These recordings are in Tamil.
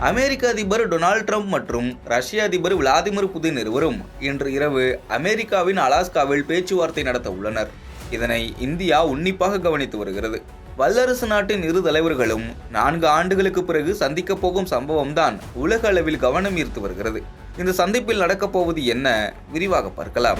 அமெரிக்க அதிபர் டொனால்ட் ட்ரம்ப் மற்றும் ரஷ்ய அதிபர் விளாதிமிர் புதின் இருவரும் இன்று இரவு அமெரிக்காவின் அலாஸ்காவில் பேச்சுவார்த்தை நடத்த உள்ளனர். இதனை இந்தியா உன்னிப்பாக கவனித்து வருகிறது. வல்லரசு நாட்டின் இரு தலைவர்களும் நான்கு ஆண்டுகளுக்கு பிறகு சந்திக்கப் போகும் சம்பவம்தான் உலக அளவில் கவனம் ஈர்த்து வருகிறது. இந்த சந்திப்பில் நடக்கப் போவது என்ன? விரிவாக பார்க்கலாம்.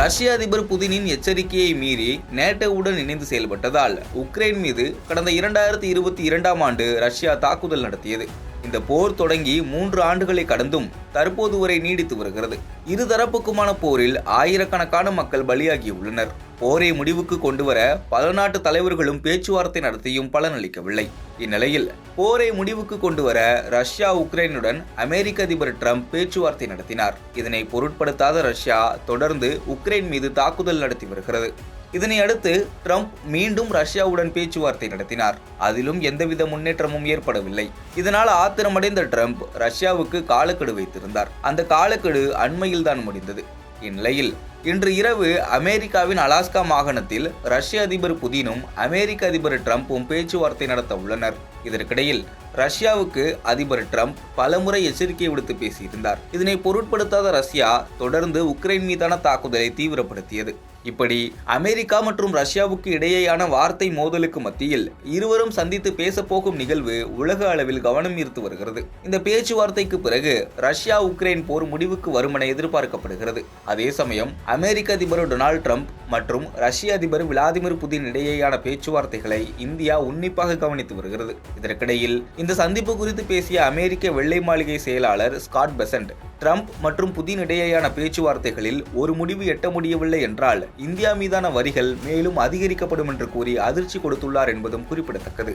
ரஷ்ய அதிபர் புதினின் எச்சரிக்கையை மீறி நேட்டோவுடன் இணைந்து செயல்பட்டதால் உக்ரைன் மீது கடந்த இரண்டாயிரத்தி இருபத்தி இரண்டாம் ஆண்டு ரஷ்யா தாக்குதல் நடத்தியது. இந்த போர் தொடங்கி மூன்று ஆண்டுகளை கடந்தும் தற்போது வரை நீடித்து வருகிறது. இருதரப்புக்குமான போரில் ஆயிரக்கணக்கான மக்கள் பலியாகியுள்ளனர். போரை முடிவுக்கு கொண்டுவர பல நாட்டு தலைவர்களும் பேச்சுவார்த்தை நடத்தியும் பலனளிக்கவில்லை. இந்நிலையில் போரை முடிவுக்கு கொண்டுவர ரஷ்யா உக்ரைனுடன் அமெரிக்க அதிபர் ட்ரம்ப் பேச்சுவார்த்தை நடத்தினார். இதனை பொருட்படுத்தாத ரஷ்யா தொடர்ந்து உக்ரைன் மீது தாக்குதல் நடத்தி வருகிறது. இதனை அடுத்து ட்ரம்ப் மீண்டும் ரஷ்யாவுடன் பேச்சுவார்த்தை நடத்தினார். அதிலும் எந்தவித முன்னேற்றமும் ஏற்படவில்லை. இதனால் ஆத்திரமடைந்த ட்ரம்ப் ரஷ்யாவுக்கு காலக்கெடு வைத்திருந்தார் அந்த காலக்கெடு அண்மையில் தான் முடிந்தது. இந்நிலையில் இன்று இரவு அமெரிக்காவின் அலாஸ்கா மாகாணத்தில் ரஷ்ய அதிபர் புதினும் அமெரிக்க அதிபர் டிரம்பும் பேச்சுவார்த்தை நடத்த உள்ளனர். இதற்கிடையில் ரஷ்யாவுக்கு அதிபர் ட்ரம்ப் பலமுறை எச்சரிக்கை விடுத்து பேசியிருந்தார். இதனை பொருட்படுத்தாத ரஷ்யா தொடர்ந்து உக்ரைன் மீதான தாக்குதலை தீவிரப்படுத்தியது. இப்படி அமெரிக்கா மற்றும் ரஷ்யாவுக்கு இடையேயான வார்த்தை மோதலுக்கு மத்தியில் இருவரும் சந்தித்து பேசப்போகும் நிகழ்வு உலக அளவில் கவனம் ஈர்த்து வருகிறது. இந்த பேச்சுவார்த்தைக்கு பிறகு ரஷ்யா உக்ரைன் போர் முடிவுக்கு வரும் என எதிர்பார்க்கப்படுகிறது. அதே சமயம் அமெரிக்க அதிபர் டொனால்ட் ட்ரம்ப் மற்றும் ரஷ்ய அதிபர் விளாதிமிர் புதின் இடையேயான பேச்சுவார்த்தைகளை இந்தியா உன்னிப்பாக கவனித்து வருகிறது. இதற்கிடையில் இந்த சந்திப்பு குறித்து பேசிய அமெரிக்க வெள்ளை மாளிகை செயலாளர் ஸ்காட் பெசன்ட் ட்ரம்ப் மற்றும் புதின் இடையேயான பேச்சுவார்த்தைகளில் ஒரு முடிவு எட்ட முடியவில்லை என்றால் இந்தியா மீதான வரிகள் மேலும் அதிகரிக்கப்படும் என்று கூறி அதிர்ச்சி கொடுத்துள்ளார் என்பதும் குறிப்பிடத்தக்கது.